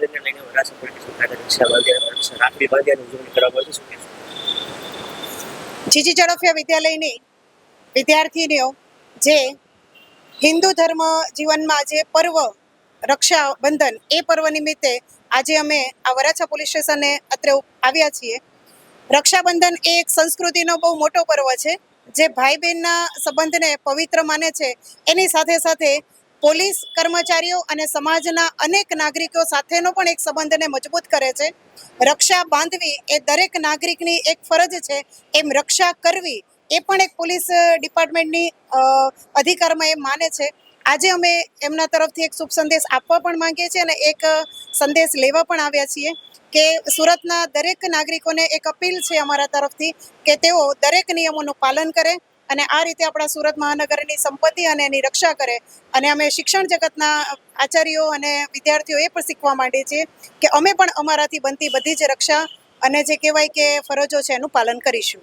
રક્ષા બાંધ્યા રક્ષા રાખડી બાંધ્યાની ઉજવણી કરવામાં આવી છે? જીજી ઝડફિયા વિદ્યાલયની વિદ્યાર્થીનીઓ, જે હિન્દુ ધર્મ જીવનમાં જે પર્વ રક્ષાબંધન, એ પર્વ નિમિત્તે આજે અમે આ વરાછા પોલીસ સ્ટેશને અત્રે આવ્યા છીએ રક્ષાબંધન એ એક સંસ્કૃતિનો બહુ મોટો પર્વ છે, જે ભાઈ બહેનના સંબંધને પવિત્ર માને છે એની સાથે સાથે પોલીસ કર્મચારીઓ અને સમાજના અનેક નાગરિકો સાથેનો પણ એક સંબંધને મજબૂત કરે છે. રક્ષા બાંધવી એ દરેક નાગરિકની એક ફરજ છે. એમ રક્ષા કરવી એ પણ એક પોલીસ ડિપાર્ટમેન્ટની અધિકારમાં એ માને છે. આજે અમે એમના તરફથી એક શુભ સંદેશ આપવા પણ માંગીએ છીએ અને એક સંદેશ લેવા પણ આવ્યા છીએ કે સુરતના દરેક નાગરિકોને એક અપીલ છે અમારા તરફથી કે તેઓ દરેક નિયમોનું પાલન કરે. અને આ રીતે આપણા સુરત મહાનગરની સંપત્તિ અને એની રક્ષા કરે. અને અમે શિક્ષણ જગતના આચાર્યો અને વિદ્યાર્થીઓ એ પણ શીખવા માંડીએ છીએ કે અમે પણ અમારાથી બનતી બધી જ રક્ષા અને જે કહેવાય કે ફરજો છે એનું પાલન કરીશું.